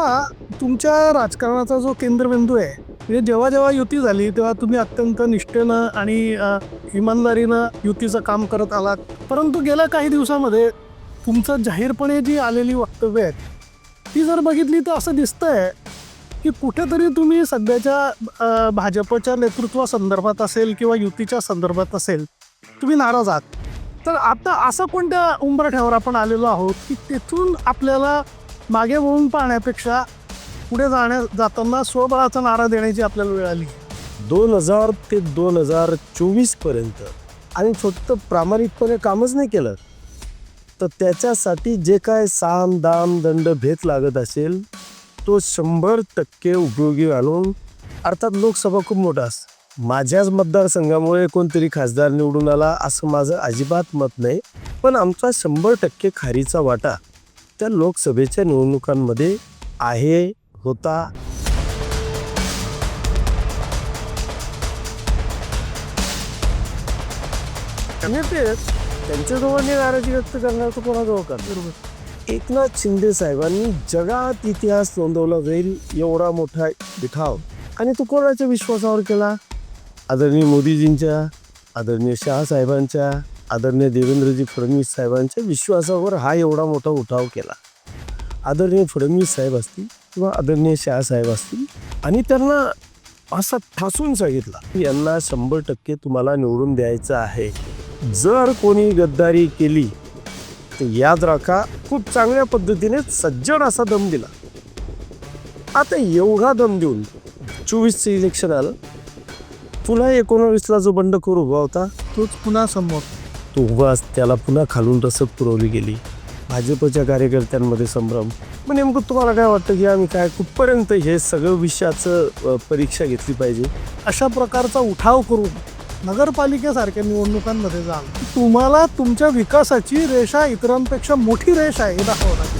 आप्पा तुमच्या राजकारणाचा जो केंद्रबिंदू आहे म्हणजे जेव्हा जेव्हा युती झाली तेव्हा तुम्ही अत्यंत निष्ठेनं आणि इमानदारीनं युतीचं काम करत आलात. परंतु गेल्या काही दिवसामध्ये तुमचं जाहीरपणे जी आलेली वक्तव्य आहेत ती जर बघितली तर असं दिसतंय की कुठेतरी तुम्ही सध्याच्या भाजपच्या नेतृत्वासंदर्भात असेल किंवा युतीच्या संदर्भात असेल तुम्ही नाराज आहात. तर आता असं कोणत्या उंबरठ्यावर आपण आलेलो आहोत की तेथून आपल्याला मागे वळून पाहण्यापेक्षा पुढे जाण्या जाताना स्वबळाचा नारा देण्याची आपल्याला वेळ आली. दोन हजार ते दोन हजार चोवीसपर्यंत आणि फक्त प्रामाणिकपणे कामच नाही केलं. तर त्याच्यासाठी जे काय साम दाम दंड भेद लागत असेल तो शंभर टक्के उपयोगी आणून अर्थात लोकसभा खूप मोठा असतं माझ्याच मतदारसंघामुळे कोणतरी खासदार निवडून आला असं माझं अजिबात मत नाही. पण आमचा शंभर टक्के खारीचा वाटा त्या लोकसभेच्या निवडणुकांमध्ये आहे होता. आणि ते त्यांच्याजवळने नाराजी व्यक्त करणार कोणाजवळ करणार? बरोबर. एकनाथ शिंदे साहेबांनी जगात इतिहास नोंदवला जाईल एवढा मोठा विठाव आणि तो कोणाच्या विश्वासावर केला? आदरणीय मोदीजींच्या आदरणीय शहा साहेबांच्या आदरणीय देवेंद्रजी फडणवीस साहेबांच्या विश्वासावर हा एवढा मोठा उठाव केला. आदरणीय फडणवीस साहेब असतील किंवा आदरणीय शाहसाहेब असतील आणि त्यांना असा ठासून सांगितला यांना शंभर टक्के तुम्हाला निवडून द्यायचं आहे. जर कोणी गद्दारी केली तर याद राखा खूप चांगल्या पद्धतीने सज्जड असा दम दिला. आता एवढा दम देऊन चोवीसचं इलेक्शन आलं. पुन्हा एकोणावीसला जो बंडखोर उभा होता तोच पुन्हा समोर तो उभा त्याला पुन्हा खालून रसद पुरवली गेली. भाजपच्या कार्यकर्त्यांमध्ये संभ्रम. मग नेमकं तुम्हाला काय वाटतं की आम्ही काय कुठपर्यंत हे सगळं विषयाचं परीक्षा घेतली पाहिजे? अशा प्रकारचा उठाव करून नगरपालिकेसारख्या निवडणुकांमध्ये जा तुम्हाला तुमच्या विकासाची रेषा इतरांपेक्षा मोठी रेष आहे हे दाखवणार